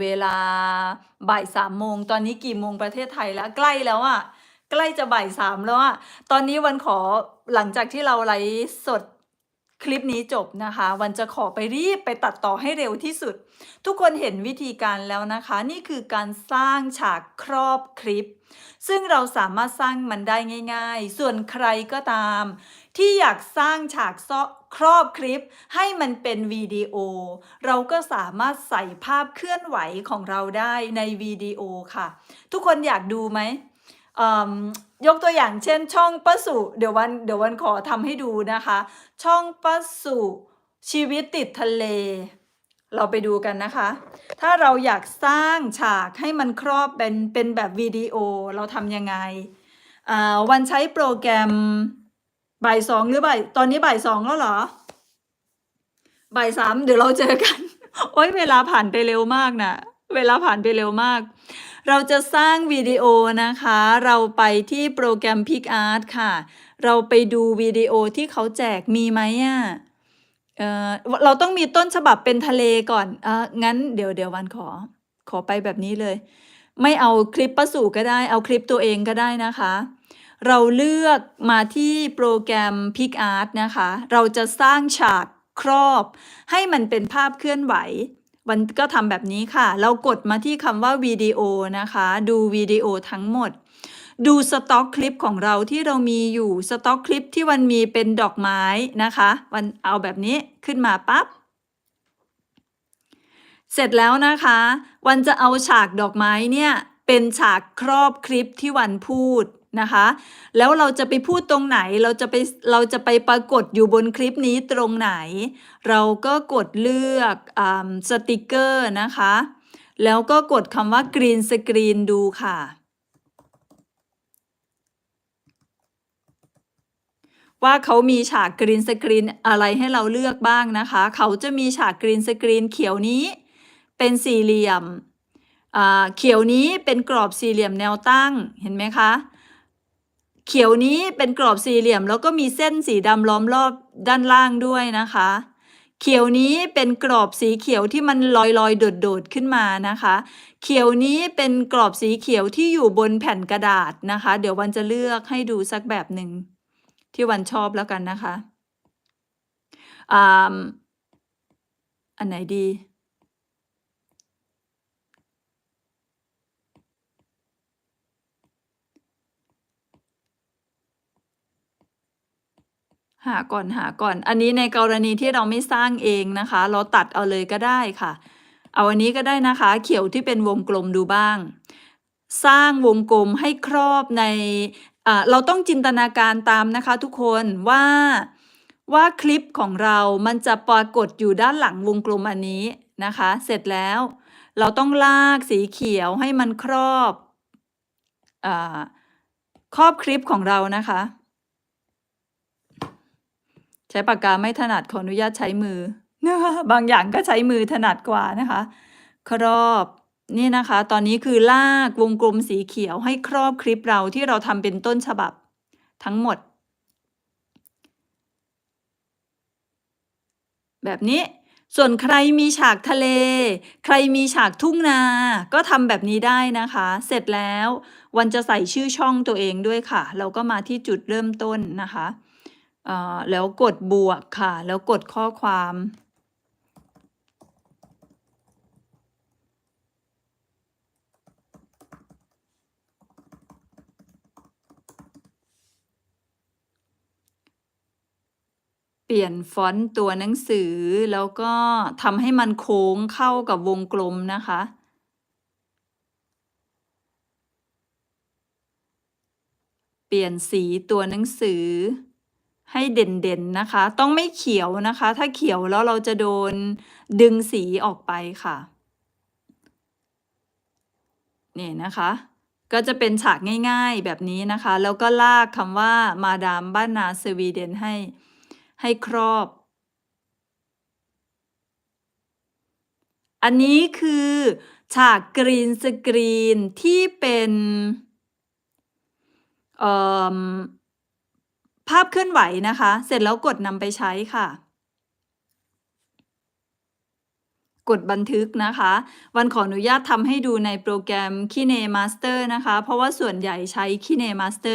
เวลาบ่ายสามโมงตอนนี้กี่โมงประเทศไทยแล้ว ใกล้แล้วอะใกล้จะบ่ายสามแล้วอะตอนนี้วันขอหลังจากที่เราไลฟ์สดคลิปนี้จบนะคะ วันจะขอไปรีบไปตัดต่อให้เร็วที่สุด ทุกคนเห็นวิธีการแล้วนะคะ นี่คือการสร้างฉากครอบคลิป ซึ่งเราสามารถสร้างมันได้ง่าย ๆ ส่วนใครก็ตาม ที่อยากสร้างฉากซ ครอบคลิปให้มันเป็นวิดีโอ เราก็สามารถใส่ภาพเคลื่อนไหวของเราได้ในวิดีโอค่ะ ทุกคนอยากดูไหมยกตัวอย่างเช่นช่องป้าสุเดี๋ยววันเดี๋ยววันขอทำให้ดูนะคะ ช่องป้าสุชีวิตติดทะเล เราไปดูกันนะคะ ถ้าเราอยากสร้างฉากให้มันครอบเป็นเป็นแบบวิดีโอเราทำยังไงวันใช้โปรแกรม บ่ายสองหรือบ่ายตอนนี้บ่ายสองแล้วเหรอ บ่ายสามเดี๋ยวเราเจอกัน โอ้ยเวลาผ่านไปเร็วมากนะเวลาผ่านไปเร็วมาก เราจะสร้างวิดีโอนะคะ เราไปที่โปรแกรม PicArt ค่ะ เราไปดูวิดีโอที่เขาแจกมีไหมอะเออเราต้องมีต้นฉบับเป็นทะเลก่อนอ่องั้นเดี๋ยวเดี๋ยววันขอ ขอไปแบบนี้เลย ไม่เอาคลิปประสูก็ได้ เอาคลิปตัวเองก็ได้นะคะ เราเลือกมาที่โปรแกรม PicArt นะคะ เราจะสร้างฉากครอบ ให้มันเป็นภาพเคลื่อนไหววันก็ทำแบบนี้ค่ะ เรากดมาที่คำว่าวิดีโอนะคะ ดูวิดีโอทั้งหมด ดูสต็อกคลิปของเราที่เรามีอยู่สต็อกคลิปที่วันมีเป็นดอกไม้นะคะวันเอาแบบนี้ขึ้นมาปั๊บเสร็จแล้วนะคะ วันจะเอาฉากดอกไม้เนี่ยเป็นฉากครอบคลิปที่วันพูด นะคะ แล้วเราจะไปพูดตรงไหนเราจะไปเราจะไปปรากฏอยู่บนคลิปนี้ตรงไหน เราก็กดเลือกอสติกเกอร์นะคะ แล้วก็กดคำว่า Green Screen ดูค่ะ ว่าเขามีฉากกรีนสกรีนอะไรให้เราเลือกบ้างนะคะ เขาจะมีฉากกรีนสกรีนเขียวนี้เป็นสี่เหลี่ยมเขียวนี้เป็นกรอบสี่เหลี่ยมแนวตั้งเห็นไหมคะ เขียวนี้เป็นกรอบสี่เหลี่ยม แล้วก็มีเส้นสีดำล้อมรอบด้านล่างด้วยนะคะ เขียวนี้เป็นกรอบสีเขียวที่มันลอยลอยๆโดดขึ้นมานะคะ เขียวนี้เป็นกรอบสีเขียวที่อยู่บนแผ่นกระดาษนะคะ เดี๋ยววันจะเลือกให้ดูสักแบบหนึ่งที่วันชอบแล้วกันนะคะอ่าอันไหนดี หาก่อนหาก่อน อันนี้ในกรณีที่เราไม่สร้างเองนะคะ เราตัดเอาเลยก็ได้ค่ะ เอาอันนี้ก็ได้นะคะ เขียวที่เป็นวงกลมดูบ้าง สร้างวงกลมให้ครอบในเราต้องจินตนาการตามนะคะทุกคนว่าว่าคลิปของเรามันจะปรากฏอยู่ด้านหลังวงกลมอันนี้นะคะ เสร็จแล้ว เราต้องลากสีเขียวให้มันครอบอครอบคลิปของเรานะคะ ใช้ปากกาไม่ถนัดขออนุญาตใช้มือนะคะบางอย่างก็ใช้มือถนัดกว่านะคะ ครอบนี่นะคะ ตอนนี้คือลากวงกลมสีเขียวให้ครอบคลิปเราที่เราทำเป็นต้นฉบับทั้งหมด แบบนี้ ส่วนใครมีฉากทะเล ใครมีฉากทุ่งนา ก็ทำแบบนี้ได้นะคะ เสร็จแล้ว วันจะใส่ชื่อช่องตัวเองด้วยค่ะ เราก็มาที่จุดเริ่มต้นนะคะ แล้วกดบวกค่ะ แล้วกดข้อความ เปลี่ยนฟอนต์ตัวหนังสือ แล้วก็ทำให้มันโค้งเข้ากับวงกลมนะคะเปลี่ยนสีตัวหนังสือ ให้เด่นๆนะคะ ต้องไม่เขียวนะคะ ถ้าเขียวแล้วเราจะโดนดึงสีออกไปค่ะนี่นะคะ ก็จะเป็นฉากง่ายๆแบบนี้นะคะ แล้วก็ลากคำว่ามาดามบ้านนาสวีเดนให้ให้ครอบ อันนี้คือฉากกรีนสกรีนที่เป็นเอ่อ ภาพเคลื่อนไหวนะคะ เสร็จแล้วกดนำไปใช้ค่ะ กดบันทึกนะคะ วันขออนุญาตทำให้ดูในโปรแกรม Kine Master นะคะ เพราะว่าส่วนใหญ่ใช้ Kine Master